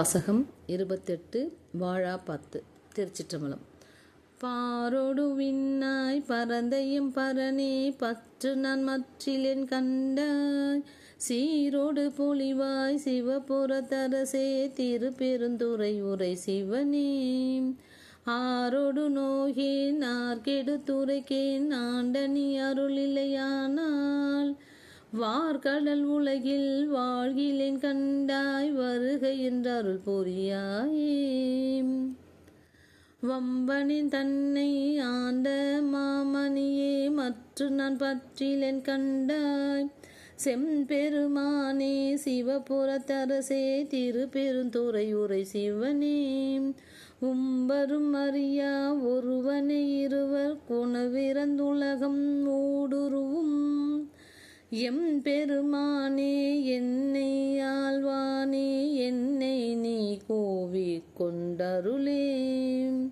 வாசகம் இருபத்தெட்டு வாழா பத்து திருச்சிற்றம்பலம். பாரோடு விண்ணாய் பரந்தையும் பரணி பற்று நான் மற்றிலேன் கண்டாய். சீரோடு பொலிவாய் சிவபுரத்தரசே திருப்பெருந்துரை உரை சிவனே. ஆரோடு நோகேன் ஆர்கெடு துரைக்கேன் ஆண்டனி அருளில்லையானால். வார்கடல் உலகில் வாழ்கிலேன் கண்டாய் வருக என்றருள் பொறியாயே வம்பனின் தன்னை ஆண்ட மாமணியே மற்ற நான் பற்றிலேன் கண்டாய். செம்பெருமானே சிவபுரத்தரசே திருப்பெருந்துறை உரை சிவனே. உம்பரும் அறியா ஒருவனை இருவர் குணவிறந்துலகம் ஊடுருவும் எம் பெருமானே என்னை ஆழ்வானே என்னை நீ கோவி கொண்டருளே.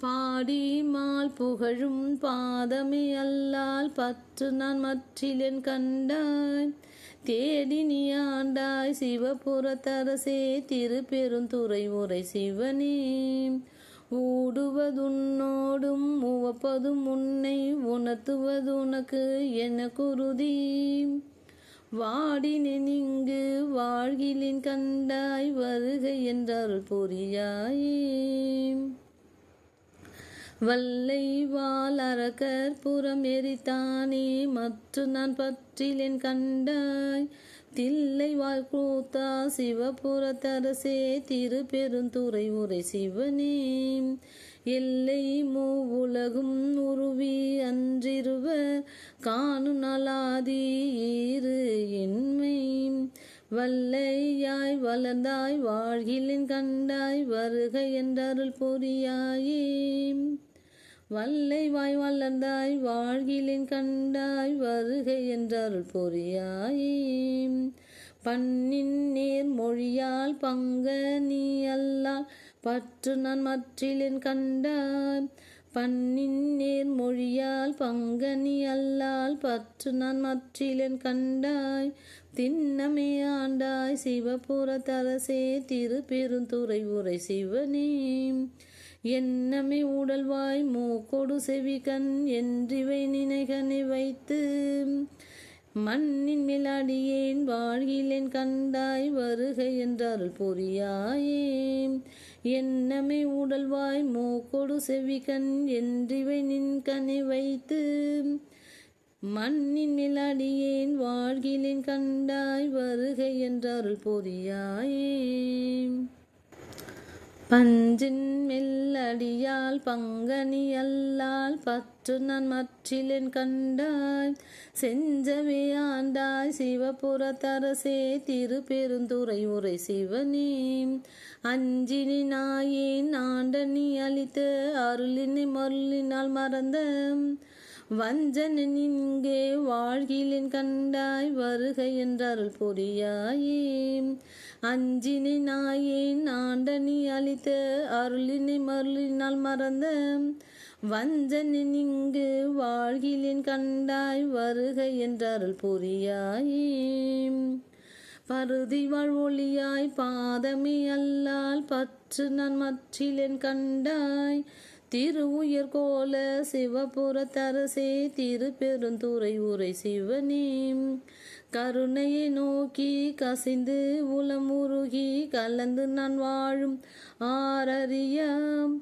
பாடி மால் புகழும் பாதமே அல்லால் பற்று நான் மற்றிலன் கண்டாய். தேடி நீ ஆண்டாய் சிவபுரத்தரசே திருப்பெருந்துறை உரை சிவனே. ஊடுவதுன்னோடும் உவப்பதும் உன்னை உணர்த்துவது உனக்கு என குருதி. வாடினேன் இங்கு வாழ்கிலின் கண்டாய் வருகை என்றால் பொறியாயே வல்லை வால் அரக்கர் புறம் எரித்தானே மற்ற நான் பற்றிலேன் கண்டாய் தில்லை வாழ்கூத்தா சிவபுரத்தரசே திருப்பெருந்துறை உரை சிவனே. எல்லை மூ உலகும் உருவி அன்றிருவ காணு நலாதி ஈறு என்மை. வல்லையாய் வளர்ந்தாய் வாழ்கிலின் கண்டாய் வருக என்றருள் பொறியாயே வல்லை வாய் வளர்ந்தாய் வாழ்கிலின் கண்டாய் வருகை என்றருள் பொறியாயே. பண்ணின் நேர் மொழியால் பங்க நீ அல்லால் பற்று நான் மற்றிலின் கண்டாய். பண்ணின் நேர் மொழியால் பங்கனி அல்லால் பற்று நான் மற்றிலன் கண்டாய். திண்ணமே ஆண்டாய் சிவபுரத்தரசே திருப்பெருந்துறை உரை சிவனே. என்னமே உடல்வாய் மூக்கொடு செவிகண் என்றிவை நினைகனை வைத்து மண்ணின் மிலாடியேன் வாழ்கிலேன் கண்டாய் வருக என்றால் பொறியாயே. என்னமே உடல்வாய் மூக்கொடு செவிகண் என்றிவை நின் கனை வைத்து மண்ணின் மிலாடியேன் வாழ்கிலேன் கண்டாய் வருக என்றால் பொறியாயே. பஞ்சின் மெல்லடியால் பங்கனி அல்லால் பற்று நான் மற்றிலென் கண்டாய். செஞ்சவே ஆண்டாய் சிவபுரத்தரசே திருப்பெருந்துரை உரை சிவனே. அஞ்சினி நாயேன் ஆண்டனி அளித்த அருளினை மருளினால் மறந்த வஞ்சன் இங்கே வாழ்கிலேன் கண்டாய் வருக என்றருள் பொறியாயே. அஞ்சினை நாயேன் ஆண்டனி அளித்த அருளினை மருளினால் மறந்த வஞ்சனின் இங்கு வாழ்கிலேன் கண்டாய் வருக என்றருள் பொறியாயே. பருதி வாழ்வொழியாய் பாதமே அல்லால் பற்று நான் மற்றிலேன் கண்டாய் திரு உயர் கோல சிவபுரத்தரசே திருப்பெருந்துறை உரை சிவனே கருணையை நோக்கி கசிந்து உளமுருகி கலந்து நான் வாழும் ஆரறியம்.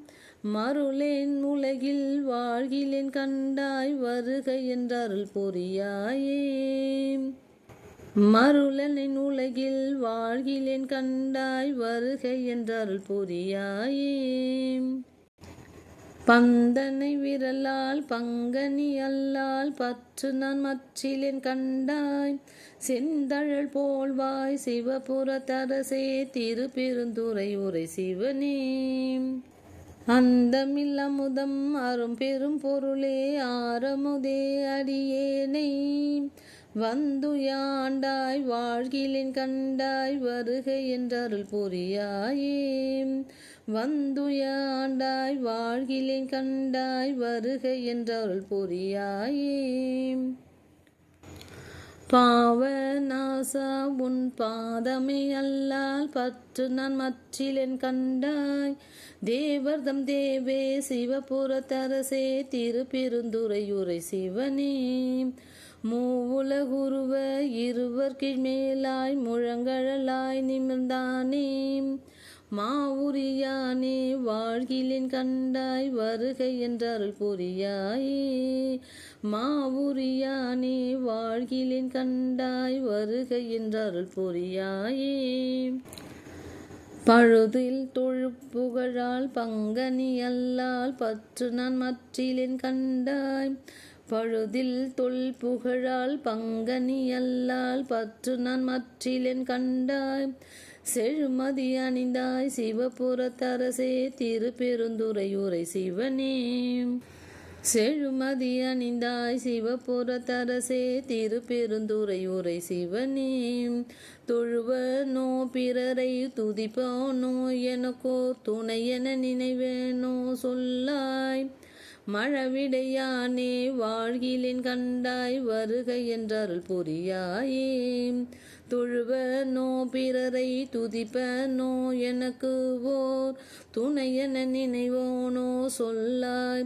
மருளேன் உலகில் வாழ்கிலேன் கண்டாய் வருக என்றருள் பொறியாயே மருளனின் உலகில் வாழ்கிலேன் கண்டாய் வருக என்றருள் பொறியாயே பந்தனை விரலால் பங்கனி அல்லால் பற்று நான் மற்றிலேன் கண்டாய். செந்தழல் போல்வாய் சிவபுரத்தரசே திருப்பெருந்துரை உரை சிவனே. அந்தமில் அமுதம் அரும் பெரும் பொருளே ஆரமுதே அடியேனை. வந்துயாண்டாய் வாழ்கிலேன் கண்டாய் வருக என்றருள் பொறியாயே வந்துயாண்டாய் வாழ்கிலேன் கண்டாய் வருக என்றருள் புரியாயே. பாவநாசா உன் பாதமே அல்லால் பற்று நான் மற்றிலென் கண்டாய். தேவர்தம் தேவே சிவபுரத்தரசே திருப்பெருந்துரையுரை சிவனே. மூவுலகுருவ இருவர் கீழ்மேலாய் முழங்கழலாய் நிமிர்ந்தானே. மாவுரியானே வாழ்கிலேன் கண்டாய் வருகை என்றருள் புரியாயே. மாவுரியானே வாழ்கிலேன் கண்டாய் வருகை என்றருள் புரியாயே. பழுதில் தொழுப்புகழால் பங்கனி அல்லால் பற்று நான் மற்றிலேன் கண்டாய். பழுதில் தொல் புகழால் பங்கனி அல்லால் பற்று நான் மற்றிலேன் கண்டாய். செழுமதி அணிந்தாய் சிவபுரத்தரசே திருப்பெருந்துறையுரை சிவனே. செழுமதி அணிந்தாய் சிவபுரத்தரசே திருப்பெருந்துறையுரை சிவனே. தொழுவனோ பிறரை துதிப்போனோ எனக்கோ துணை என நினைவேனோ சொல்லாய். மழவிடையானே வாழ்கிலேன் கண்டாய் வருகை என்றருள் புரியாயே. தொழுவனோ பிறரை துதிப்பனோ எனக்கு ஓர் துணையென நினைவோனோ சொல்லாய்.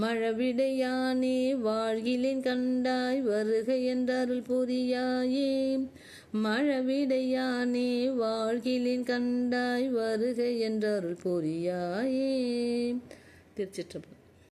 மழவிடையானே வாழ்கிலேன் கண்டாய் வருகை என்றருள் புரியாயே. மழவிடையானே வாழ்கிலேன் கண்டாய் வருகை என்றருள் புரியாயே. திருச்சிற்றம்பலம்.